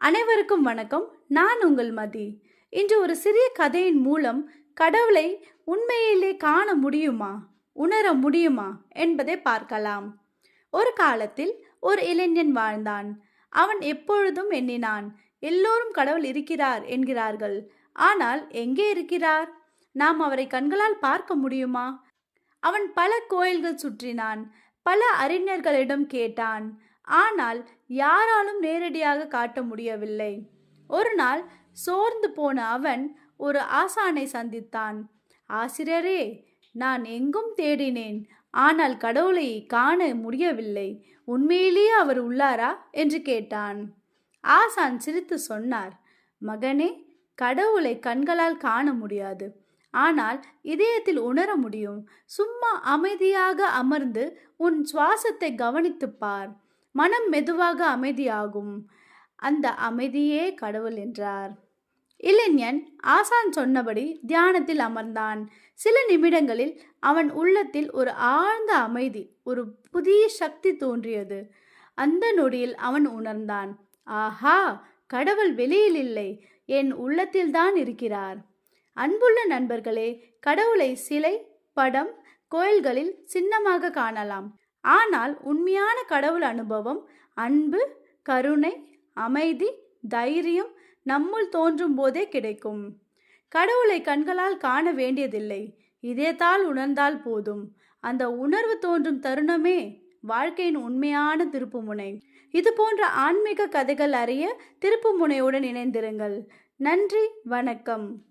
அனைவருக்கும் வணக்கம். நான் உங்கள் மதி. இன்று ஒரு சிறிய கதையின் மூலம் கடவுளை உண்மையிலே காண முடியுமா? உணர முடியுமா? என்பதை பார்க்கலாம். ஒரு காலத்தில் ஒரு இளைஞன் வாழ்ந்தான். அவன் எப்பொழுதும் எண்ணினான் எல்லோரும் கடவுள் இருக்கிறார் என்கிறார்கள். ஆனால் எங்கே இருக்கிறார்? நாம் அவரை கண்களால் பார்க்க முடியுமா? அவன் பல கோயில்கள் சுற்றினான். பல அறிஞர்களிடம் கேட்டான். ஆனால் யாராலும் நேரடியாக காட்ட முடியவில்லை. ஒரு நாள் சோர்ந்து போன அவன் ஒரு ஆசானை சந்தித்தான். ஆசிரியரே நான் எங்கும் தேடினேன். ஆனால் கடவுளை காண முடியவில்லை. உண்மையிலேயே அவர் உள்ளாரா? என்று கேட்டான். ஆசான் சிரித்து சொன்னார். மகனே கடவுளை கண்களால் காண முடியாது. ஆனால் இதயத்தில் உணர முடியும். சும்மா அமைதியாக அமர்ந்து உன் சுவாசத்தை கவனித்துப் பார். மனம் மெதுவாக அமைதியாகும். அந்த அமைதியே கடவுள் என்றார். இளைஞன் ஆசான் சொன்னபடி தியானத்தில் அமர்ந்தான். சில நிமிடங்களில் அவன் உள்ளத்தில் ஒரு ஆழ்ந்த அமைதி ஒரு புதிய சக்தி தோன்றியது. அந்த நொடியில் அவன் உணர்ந்தான். ஆஹா! கடவுள் வெளியில் இல்லை. என் உள்ளத்தில்தான் இருக்கிறார். அன்புள்ள நண்பர்களே கடவுளை சிலை படம் கோயில்களில் சின்னமாக காணலாம். ஆனால் உண்மையான கடவுள் அனுபவம் அன்பு கருணை அமைதி தைரியம் நம்முள் தோன்றும் போதே கிடைக்கும். கடவுளை கண்களால் காண வேண்டியதில்லை. இதயத்தால் உணர்ந்தால் போதும். அந்த உணர்வு தோன்றும் தருணமே வாழ்க்கையின் உண்மையான திருப்புமுனை. இது போன்ற ஆன்மீக கதைகள் அறிய திருப்புமுனையுடன் இணைந்திருங்கள். நன்றி வணக்கம்.